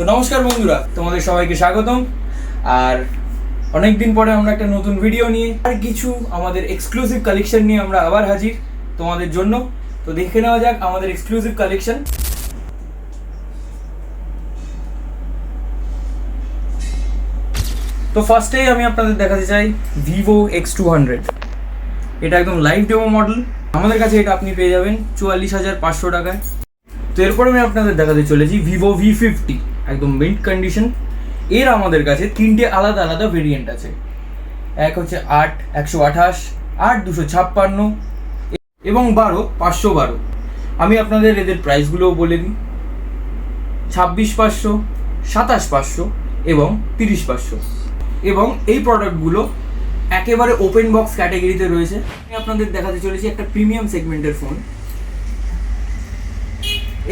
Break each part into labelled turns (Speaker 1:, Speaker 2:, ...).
Speaker 1: তো নমস্কার বন্ধুরা, তোমাদের সবাইকে স্বাগতম। আর অনেক দিন পরে আমরা একটা নতুন ভিডিও নিয়ে আর কিছু আমাদের এক্সক্লুসিভ কালেকশন নিয়ে আমরা আবার হাজির তোমাদের জন্য। তো দেখে নেওয়া যাক আমাদের এক্সক্লুসিভ কালেকশন তো ফার্স্টেই আমি আপনাদের দেখাতে চাই ভিভো এক্স টু হান্ড্রেড এটা একদম লাইভ ডেমো মডেল আমাদের কাছে এটা আপনি পেয়ে যাবেন চুয়াল্লিশ হাজার পাঁচশো টাকায়। তো এরপর আমি আপনাদের দেখাতে চলেছি ভিভো ভি ফিফটি একদম মিন্ট কন্ডিশন এর আমাদের কাছে তিনটে আলাদা আলাদা ভেরিয়েন্ট আছে। এক হচ্ছে আট, একশো আঠাশ, আট, দুশো ছাপ্পান্ন এবং বারো, পাঁচশো বারো। আমি আপনাদের এদের প্রাইসগুলোও বলে দিই। ছাব্বিশ পাঁচশো, সাতাশ পাঁচশো এবং তিরিশ পাঁচশো। এবং এই প্রোডাক্টগুলো একেবারে ওপেন বক্স ক্যাটাগরিতে রয়েছে। আমি আপনাদের দেখাতে চলেছি একটা প্রিমিয়াম সেগমেন্টের ফোন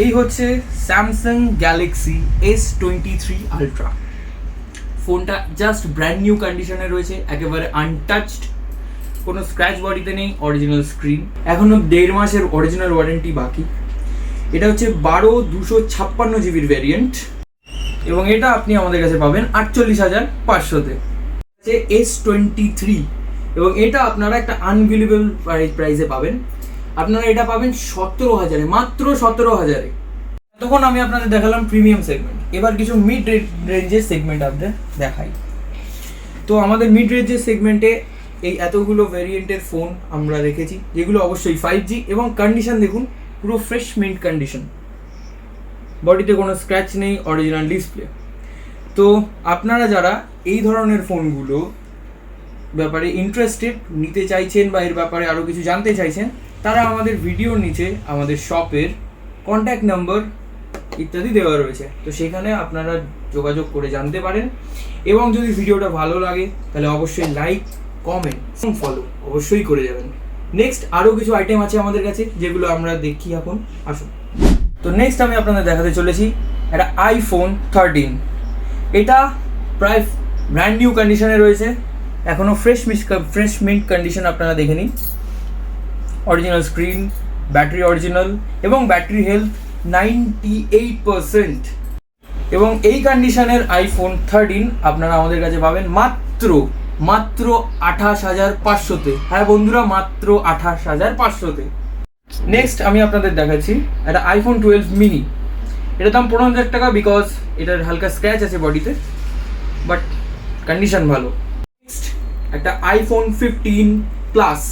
Speaker 1: এই হচ্ছে Samsung Galaxy S twenty three ultra ফোনটা জাস্ট ব্র্যান্ড নিউ কন্ডিশনে রয়েছে, একেবারে আনটাচড কোনো স্ক্র্যাচ বডিতে নেই অরিজিনাল স্ক্রিন এখনও দেড় মাসের অরিজিনাল ওয়ারেন্টি বাকি। এটা হচ্ছে বারো দুশো ছাপ্পান্ন জিবির ভ্যারিয়েন্ট এবং এটা আপনি আমাদের কাছে পাবেন আটচল্লিশ হাজার পাঁচশোতে। এস টোয়েন্টি থ্রি এবং এটা আপনারা একটা আনবিলিভেবল প্রাইসে পাবেন। আপনারা এটা পাবেন সতেরো হাজারে, মাত্র সতেরো হাজারে। তখন আমি আপনাদের দেখালাম প্রিমিয়াম সেগমেন্ট এবার কিছু মিড রেঞ্জের সেগমেন্ট আপনাদের দেখাই। তো আমাদের মিড রেঞ্জের সেগমেন্টে এই এতগুলো ভ্যারিয়েন্টের ফোন আমরা রেখেছি, যেগুলো অবশ্যই ফাইভ জি এবং কন্ডিশন দেখুন, পুরো ফ্রেশ মিন্ট কন্ডিশন বডিতে কোনো স্ক্র্যাচ নেই অরিজিনাল ডিসপ্লে তো আপনারা যারা এই ধরনের ফোনগুলো ব্যাপারে ইন্টারেস্টেড নিতে চাইছেন বা এর ব্যাপারে আরও কিছু জানতে চাইছেন তারা আমাদের ভিডিওর নিচে আমাদের শপের কন্ট্যাক্ট নাম্বার ইত্যাদি দেওয়া রয়েছে। তো সেখানে আপনারা যোগাযোগ করে জানতে পারেন এবং যদি ভিডিওটা ভালো লাগে, তাহলে অবশ্যই লাইক কমেন্ট এবং ফলো অবশ্যই করে যাবেন। নেক্সট আরও কিছু আইটেম আছে আমাদের কাছে, যেগুলো আমরা দেখি এখন। আসুন। তো নেক্সট আমি আপনাদের দেখাতে চলেছি একটা আইফোন থার্টিন এটা প্রায় ব্র্যান্ড নিউ কন্ডিশনে রয়েছে। এখনও fresh miss fresh mint condition আপনারা দেখে নিন। অরিজিনাল স্ক্রিন ব্যাটারি অরিজিনাল এবং battery health ninety eight percent এবং এই কন্ডিশনের আইফোন থার্টিন আপনারা আমাদের কাছে পাবেন মাত্র মাত্র আঠাশ হাজার পাঁচশোতে। হ্যাঁ বন্ধুরা, মাত্র আঠাশ হাজার পাঁচশোতে। নেক্সট আমি আপনাদের দেখাচ্ছি একটা আইফোন টুয়েলভ মিনি এটার দাম পনেরো হাজার টাকা বিকজ এটার হালকা স্ক্র্যাচ আছে বডিতে বাট কন্ডিশন ভালো। নেক্সট একটা আইফোন ফিফটিন প্লাস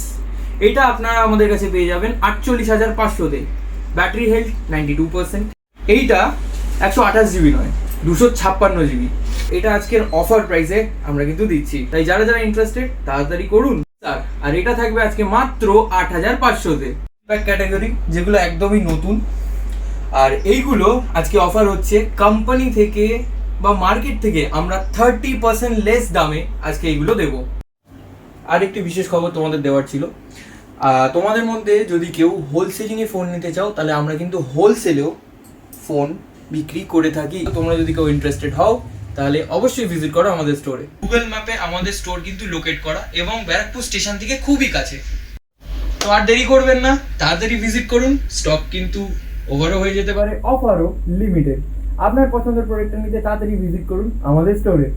Speaker 1: এটা আপনারা আমাদের কাছে পেয়ে যাবেন আটচল্লিশ হাজার পাঁচশোতে। Battery health ninety two percent এইটা একশো আঠাশ জিবি নয়, দুশো ছাপ্পান্ন জিবি। এটা আজকের অফার প্রাইসে আমরা কিন্তু দিচ্ছি। তাই যারা যারা ইন্টারেস্টেড তাড়াতাড়ি করুন। আর এটা থাকবে আজকে মাত্র আট হাজার পাঁচশোতে। ব্যাক ক্যাটাগরি যেগুলো একদমই নতুন। আর এইগুলো আজকে অফার হচ্ছে কোম্পানি থেকে বা মার্কেট থেকে আমরা থার্টি পার্সেন্ট লেস দামে আজকে এইগুলো দেবো। আর একটি বিশেষ খবর তোমাদের দেওয়ার ছিল। তোমাদের মধ্যে যদি কেউ হোলসেলিংয়ে ফোন নিতে চাও তাহলে আমরা কিন্তু হোলসেলেও ফোন বিক্রি করে থাকি। তোমরা যদি কেউ ইন্টারেস্টেড হও তাহলে অবশ্যই ভিজিট করো আমাদের স্টোরে গুগল ম্যাপে আমাদের স্টোর কিন্তু লোকেট করা এবং ব্যারাকপুর স্টেশন থেকে খুবই কাছে। তো আর দেরি করবেন না তাড়াতাড়ি ভিজিট করুন স্টক কিন্তু ওভারও হয়ে যেতে পারে। অফারও লিমিটেড আপনার পছন্দের প্রোডাক্টটা নিতে তাড়াতাড়ি ভিজিট করুন আমাদের স্টোরে